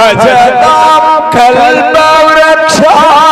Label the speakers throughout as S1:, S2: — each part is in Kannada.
S1: भजतां कल्पवृक्षाय नमतां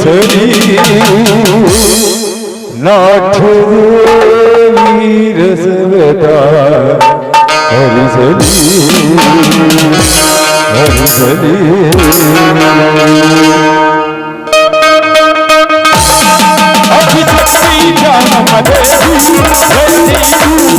S1: সরি নাঠুরি রসবতা হরি সরি হরি সরি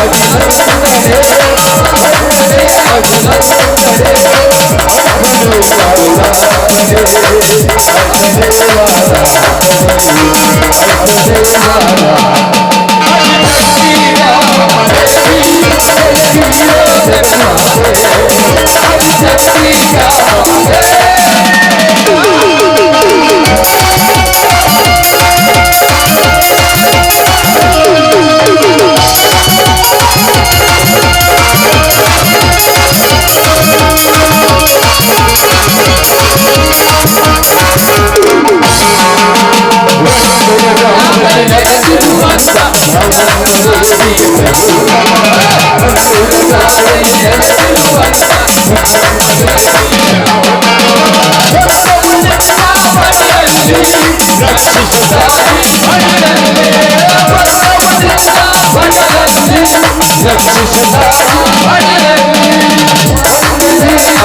S1: Yeah. let
S2: you.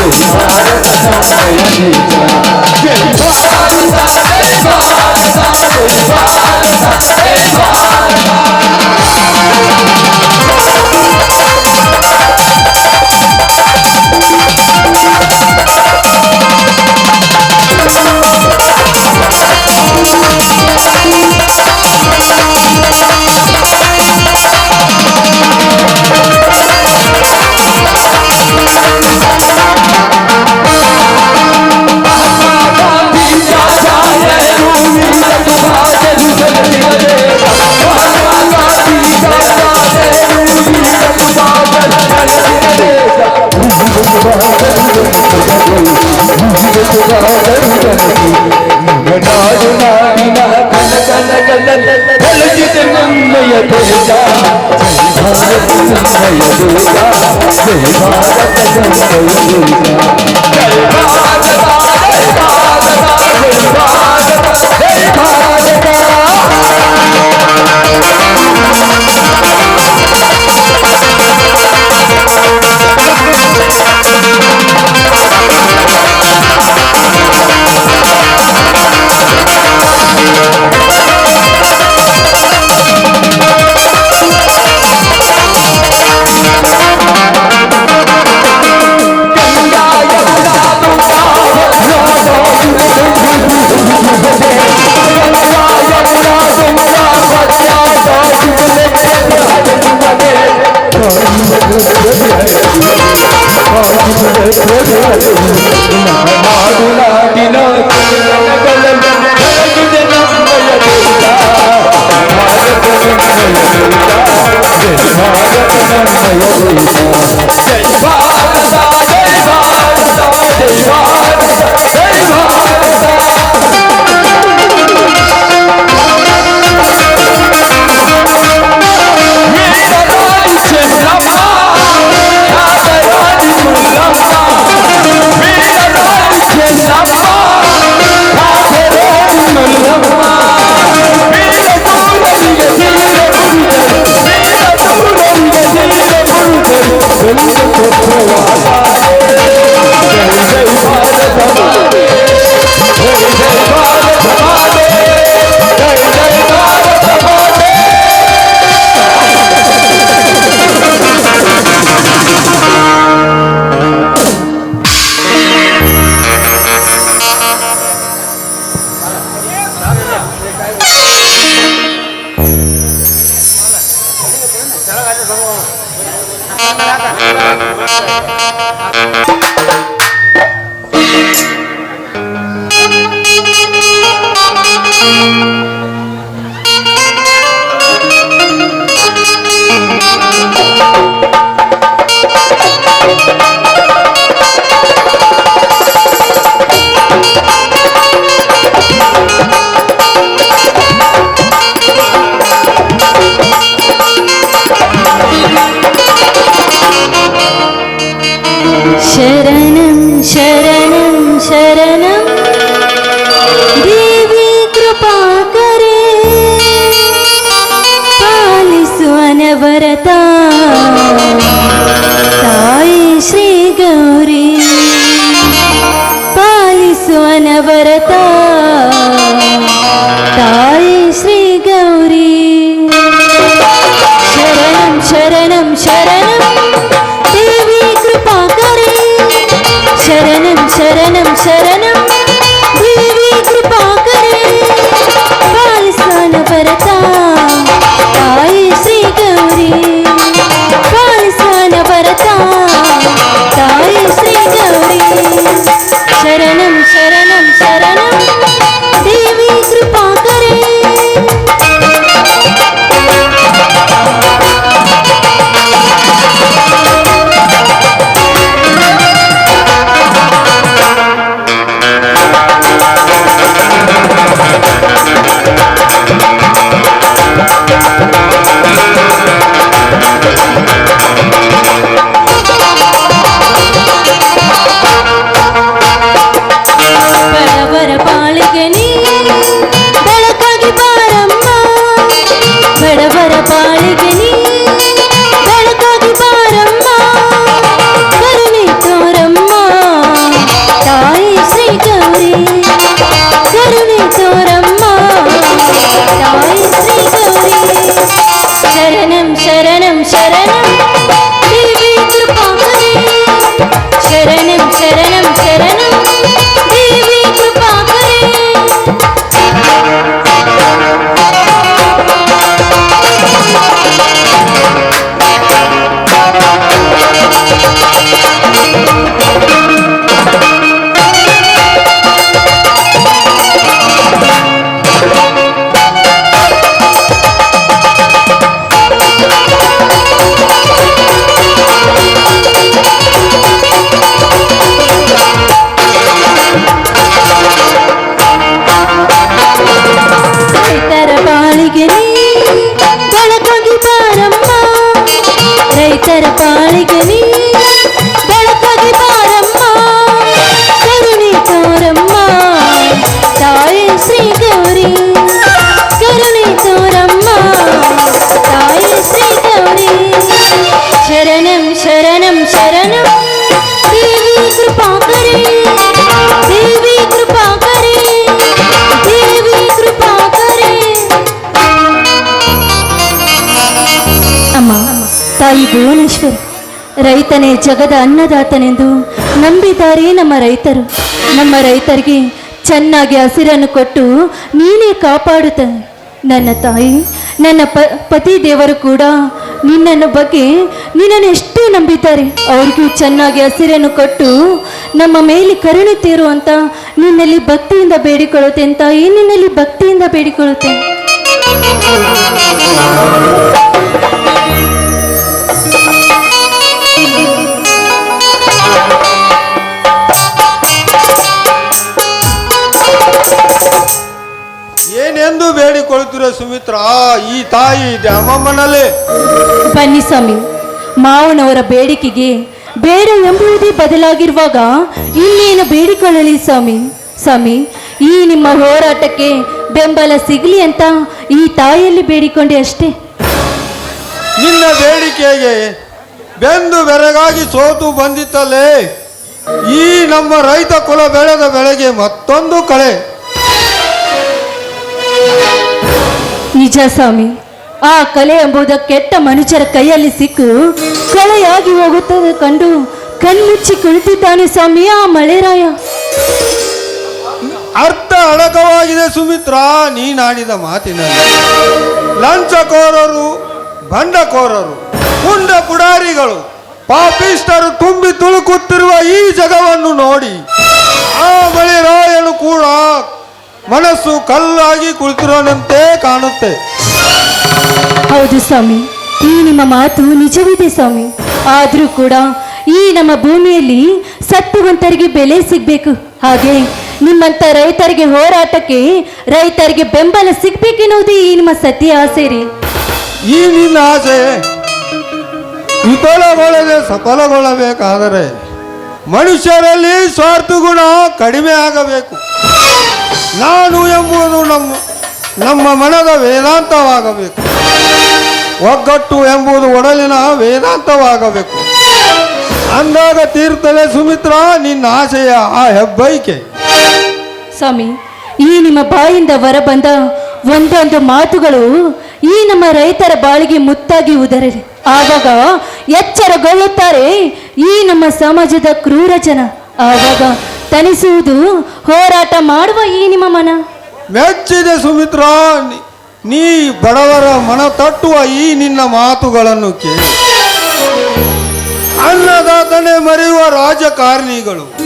S1: ನಾಡು
S2: जय दुर्गा जय भारत जय दुर्गा। जय भारत ರೈತನೇ ಜಗದ ಅನ್ನದಾತನೆಂದು ನಂಬಿದ್ದಾರೆ ನಮ್ಮ ರೈತರು. ನಮ್ಮ ರೈತರಿಗೆ ಚೆನ್ನಾಗಿ ಹಸಿರನ್ನು ಕೊಟ್ಟು ನೀನೇ ಕಾಪಾಡುತ್ತ. ನನ್ನ ತಾಯಿ, ನನ್ನ ಪ, ಪತಿ ದೇವರು ಕೂಡ ನಿನ್ನನ್ನು ಬಗ್ಗೆ ನಿನ್ನನ್ನು ಎಷ್ಟು ನಂಬಿದ್ದಾರೆ. ಅವ್ರಿಗೂ ಚೆನ್ನಾಗಿ ಹಸಿರನ್ನು ಕೊಟ್ಟು ನಮ್ಮ ಮೇಲೆ ಕರುಣೆ ತೀರು ಅಂತ ನಿನ್ನಲ್ಲಿ ಭಕ್ತಿಯಿಂದ ಬೇಡಿಕೊಳ್ಳುತ್ತೆ ಅಂತ ಏ ನಿನ್ನಲ್ಲಿ ಭಕ್ತಿಯಿಂದ ಬೇಡಿಕೊಳ್ಳುತ್ತೇನೆ
S3: ಏನೆಂದು ಬೇಡಿಕೊಳ್ಳುತ್ತಿರೋ ಸುಮಿತ್ರ? ಈ ತಾಯಿ ದ್ಯಾಮಮ್ಮನಲ್ಲಿ.
S2: ಬನ್ನಿ ಸ್ವಾಮಿ ಮಾವನವರ ಬೇಡಿಕೆಗೆ ಬೇಡ ಎಂಬುದೇ ಬದಲಾಗಿರುವಾಗ ಇನ್ನೇನು ಬೇಡಿಕೊಳ್ಳಲಿ ಸ್ವಾಮಿ? ಸ್ವಾಮಿ ಈ ನಿಮ್ಮ ಹೋರಾಟಕ್ಕೆ ಬೆಂಬಲ ಸಿಗಲಿ ಅಂತ ಈ ತಾಯಿಯಲ್ಲಿ ಬೇಡಿಕೊಂಡೆ ಅಷ್ಟೇ.
S3: ನಿನ್ನ ಬೇಡಿಕೆಗೆ ಬೆಂದು ಬೆರಗಾಗಿ ಸೋತು ಬಂದಿತ್ತಲ್ಲೇ. ಈ ನಮ್ಮ ರೈತ ಕುಲ ಬೆಳೆದ ಬೆಳೆಗೆ ಮತ್ತೊಂದು ಕಳೆ.
S2: ನಿಜ ಸ್ವಾಮಿ ಆ ಕಲೆ ಎಂಬುದ ಕೆಟ್ಟ ಮನುಷ್ಯರ ಕೈಯಲ್ಲಿ ಸಿಕ್ಕು. ಕಳೆಯಾಗಿ ಹೋಗುತ್ತದೆ ಕಂಡು ಕಣ್ಮುಚ್ಚಿ ಕುಳಿತಿದ್ದಾನೆ ಸ್ವಾಮಿ ಆ ಮಳೆರಾಯ.
S3: ಅರ್ಥ ಅಡಕವಾಗಿದೆ ಸುಮಿತ್ರ ನೀನಾಡಿದ ಮಾತಿನಲ್ಲಿ. ಲಂಚಕೋರರು ಬಂಡಕೋರರು. ಪುಂಡ ಪುಡಾರಿಗಳು ಪಾಪಿಷ್ಟರು ತುಂಬಿ ತುಳುಕುತ್ತಿರುವ ಈ ಜಗವನ್ನು ನೋಡಿ ಆ ಮಳೆರಾಯನು ಕೂಡ ಮನಸ್ಸು ಕಲ್ಲಾಗಿ ಕುಳಿತಿರೋನಂತೆ ಕಾಣುತ್ತೆ.
S2: ಹೌದು ಸ್ವಾಮಿ ಈ ನಿಮ್ಮ ಮಾತು ನಿಜವಿದೆ ಸ್ವಾಮಿ. ಆದರೂ ಕೂಡ ಈ ನಮ್ಮ ಭೂಮಿಯಲ್ಲಿ ಸತ್ಯವಂತರಿಗೆ ಬೆಲೆ ಸಿಗ್ಬೇಕು. ಹಾಗೆ ನಿಮ್ಮಂತ ರೈತರಿಗೆ ಹೋರಾಟಕ್ಕೆ ರೈತರಿಗೆ ಬೆಂಬಲ ಸಿಗ್ಬೇಕೆನ್ನುವುದು ಈ ನಿಮ್ಮ ಸತ್ಯ ಆಸೆ ರೀ.
S3: ಈ ನಿನ್ನ ಆಸೆ ವಿಫಲಗೊಳ್ಳದೆ ಸಫಲಗೊಳ್ಳಬೇಕಾದರೆ ಮನುಷ್ಯರಲ್ಲಿ ಸ್ವಾರ್ಥ ಗುಣ ಕಡಿಮೆ ಆಗಬೇಕು. ನಾನು ಎಂಬುದು ನಮ್ಮ ನಮ್ಮ ಮನದ ವೇದಾಂತವಾಗಬೇಕು. ಒಗ್ಗಟ್ಟು ಎಂಬುದು ಒಡಲಿನ ವೇದಾಂತವಾಗಬೇಕು. ಅಂದಾಗ ತೀರ್ಥಲೆ ಸುಮಿತ್ರ, ನಿನ್ನ ಆಶಯ ಆ ಹೆಬ್ಬೈಕೆ.
S2: ಸ್ವಾಮಿ, ಈ ನಿಮ್ಮ ಬಾಯಿಂದ ಹೊರಬಂದ ಒಂದೊಂದು ಮಾತುಗಳು ಈ ನಮ್ಮ ರೈತರ ಬಾಳಿಗೆ ಮುತ್ತಾಗಿ ಉದರಲಿ. ಆವಾಗ ಎಚ್ಚರಗೊಳ್ಳುತ್ತಾರೆ ಈ ನಮ್ಮ ಸಮಾಜದ ಕ್ರೂರ ಜನ. ಆವಾಗ ತನಿಸುವುದು ಹೋರಾಟ ಮಾಡುವ ಈ ನಿಮ್ಮ ಮನ.
S3: ಮೆಚ್ಚಿದೆ ಸುಮಿತ್ರ, ನೀ- ಬಡವರ ಮನ ತಟ್ಟುವ ಈ ನಿನ್ನ ಮಾತುಗಳನ್ನು ಕೇಳಿ. ಅನ್ನದಾತನೆ ಮರೆಯುವ ರಾಜಕಾರಣಿಗಳು.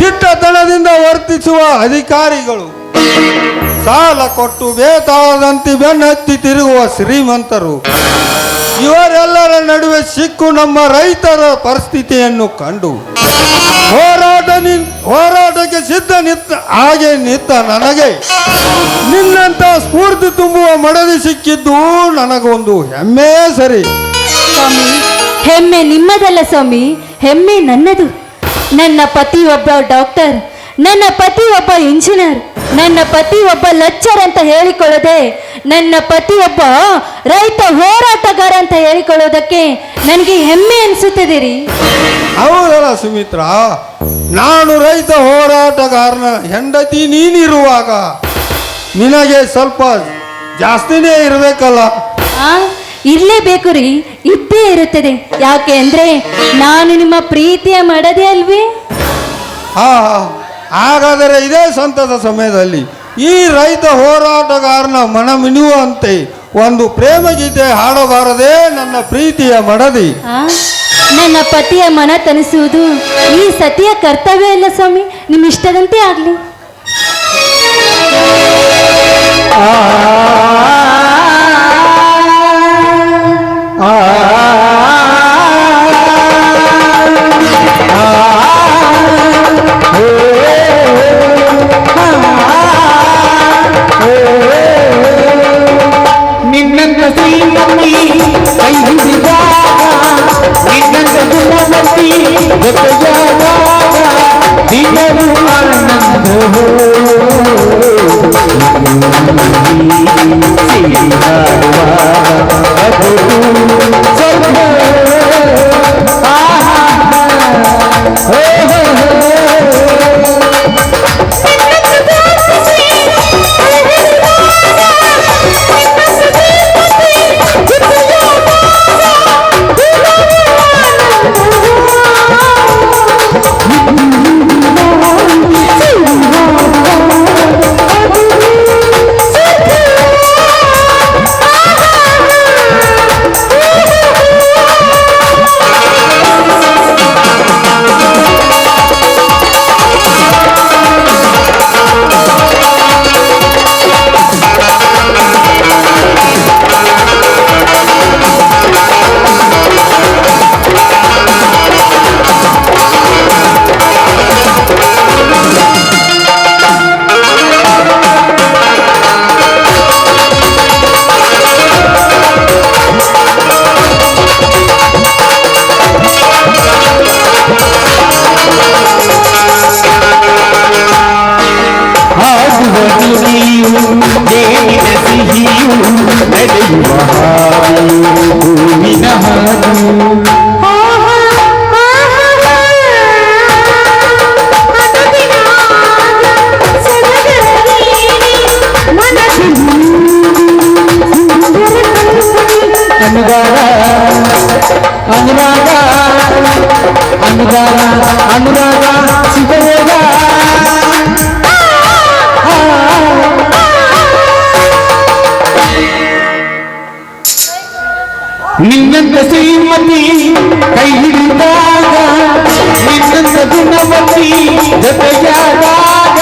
S3: ದಿಟ್ಟತನದಿಂದ ವರ್ತಿಸುವ ಅಧಿಕಾರಿಗಳು. ಸಾಲ ಕೊಟ್ಟು ಬೇತಾಳದಂತೆ ಬೆನ್ನತ್ತಿ ತಿರುಗುವ ಶ್ರೀಮಂತರು. ಇವರೆಲ್ಲರ ನಡುವೆ ಸಿಕ್ಕು ನಮ್ಮ ರೈತರ ಪರಿಸ್ಥಿತಿಯನ್ನು ಕಂಡು. ಹೋರಾಟ ಹೋರಾಟಕ್ಕೆ ಸಿದ್ಧ ನಿತ್ತ ಹಾಗೆ ನಿತ್ತ ನನಗೆ. ನಿನ್ನಂತ ಸ್ಫೂರ್ತಿ ತುಂಬುವ ಮಡದಿ ಸಿಕ್ಕಿದ್ದು ನನಗೊಂದು ಹೆಮ್ಮೆ ಸರಿ.
S2: ಸ್ವಾಮಿ, ಹೆಮ್ಮೆ ನಿಮ್ಮದಲ್ಲ ಸ್ವಾಮಿ, ಹೆಮ್ಮೆ ನನ್ನದು. ನನ್ನ ಪತಿ ಒಬ್ಬ ಡಾಕ್ಟರ್ ನನ್ನ ಪತಿ ಒಬ್ಬ ಇಂಜಿನಿಯರ್ ನನ್ನ ಪತಿ ಒಬ್ಬ ಲೆಕ್ಚರ್ ಅಂತ ಹೇಳಿಕೊಳ್ಳದೆ ನನ್ನ ಪತಿ ಒಬ್ಬ ರೈತ ಹೋರಾಟಗಾರ ಅಂತ ಹೇಳಿಕೊಳ್ಳೋದಕ್ಕೆ ನನಗೆ ಹೆಮ್ಮೆ ಅನಿಸುತ್ತಿದ್ದೀರಿ. ರೀ
S3: ಹೌದಲ್ಲ ಸುಮಿತ್ರ ನಾನು ರೈತ ಹೋರಾಟಗಾರನ ಹೆಂಡತಿ ನೀನಿರುವಾಗ ನಿನಗೆ ಸ್ವಲ್ಪ ಜಾಸ್ತಿನೇ ಇರಬೇಕಲ್ಲ?
S2: ಆ ಇರ್ಲೇಬೇಕು ರೀ ಇದ್ದೇ ಇರುತ್ತದೆ. ಯಾಕೆ ಅಂದ್ರೆ ನಾನು ನಿಮ್ಮ ಪ್ರೀತಿಯ ಮಡದೆ ಅಲ್ವೇ?
S3: ಹಾ ಹಾಗಾದರೆ ಇದೇ ಸಂತದ ಸಮಯದಲ್ಲಿ ಈ ರೈತ ಹೋರಾಟಗಾರನ ಮನ ಮಿನುವಂತೆ ಒಂದು ಪ್ರೇಮ ಗೀತೆ ಹಾಡಬಾರದೇ ನನ್ನ ಪ್ರೀತಿಯ ಮಡದಿ.
S2: ಆ ನನ್ನ ಪತಿಯ ಮನ ತನಿಸುವುದು ಈ ಸತಿಯ ಕರ್ತವ್ಯ ಅಲ್ಲ ಸ್ವಾಮಿ. ನಿಮ್ಮ ಇಷ್ಟದಂತೆ ಆಗ್ಲಿ.
S1: ನಿನ್ನಂತ ನಿನ್ನಂತ ಶ್ರೀಮತಿ ಕೈ ಹಿಡಿದಾಗ ನಿನ್ನಂತ ಗುಣಮತಿ ಜೊತೆಯಾದಾಗ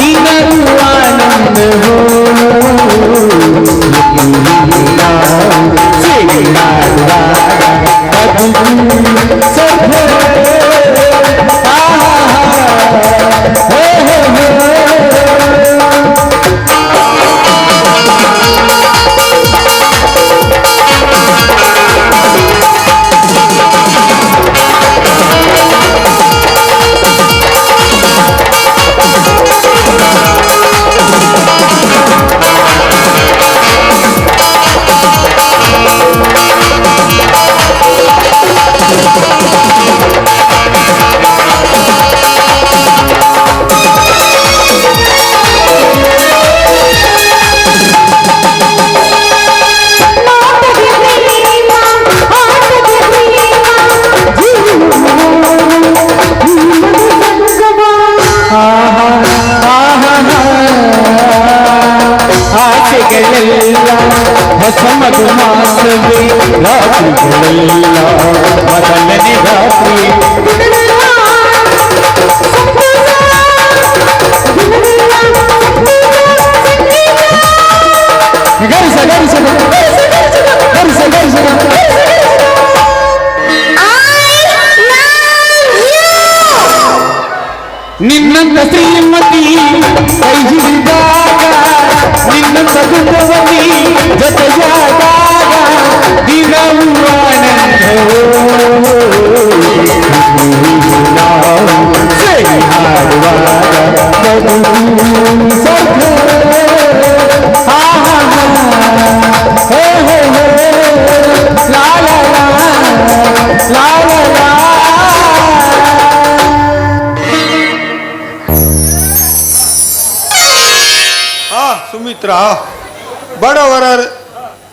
S1: ದಿನವೂ ಆನಂದವೋ ಆಸೆಗಳೆಲ್ಲ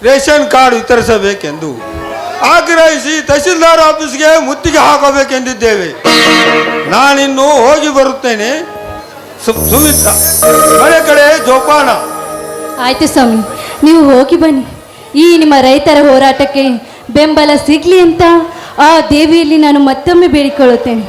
S3: ರೇಷನ್ ಕಾರ್ಡ್ ವಿತರಿಸಬೇಕೆಂದು ಆಗ್ರಹಿಸಿ ತಹಸೀಲ್ದಾರ್ ಆಫೀಸ್ಗೆ ಮುತ್ತಿಗೆ ಹಾಕಬೇಕೆಂದಿದ್ದೇವೆ. ನಾನಿನ್ನು ಹೋಗಿ ಬರುತ್ತೇನೆ. ಸುಮಿತ್ರ, ಮನೆ ಕಡೆ ಜೋಪಾನ.
S2: ಆಯ್ತು ಸ್ವಾಮಿ, ನೀವು ಹೋಗಿ ಬನ್ನಿ. ಈ ನಿಮ್ಮ ರೈತರ ಹೋರಾಟಕ್ಕೆ ಬೆಂಬಲ ಸಿಗ್ಲಿ ಅಂತ ಆ ದೇವಿಯಲ್ಲಿ ನಾನು ಮತ್ತೊಮ್ಮೆ ಬೇಡಿಕೊಳ್ಳುತ್ತೇನೆ.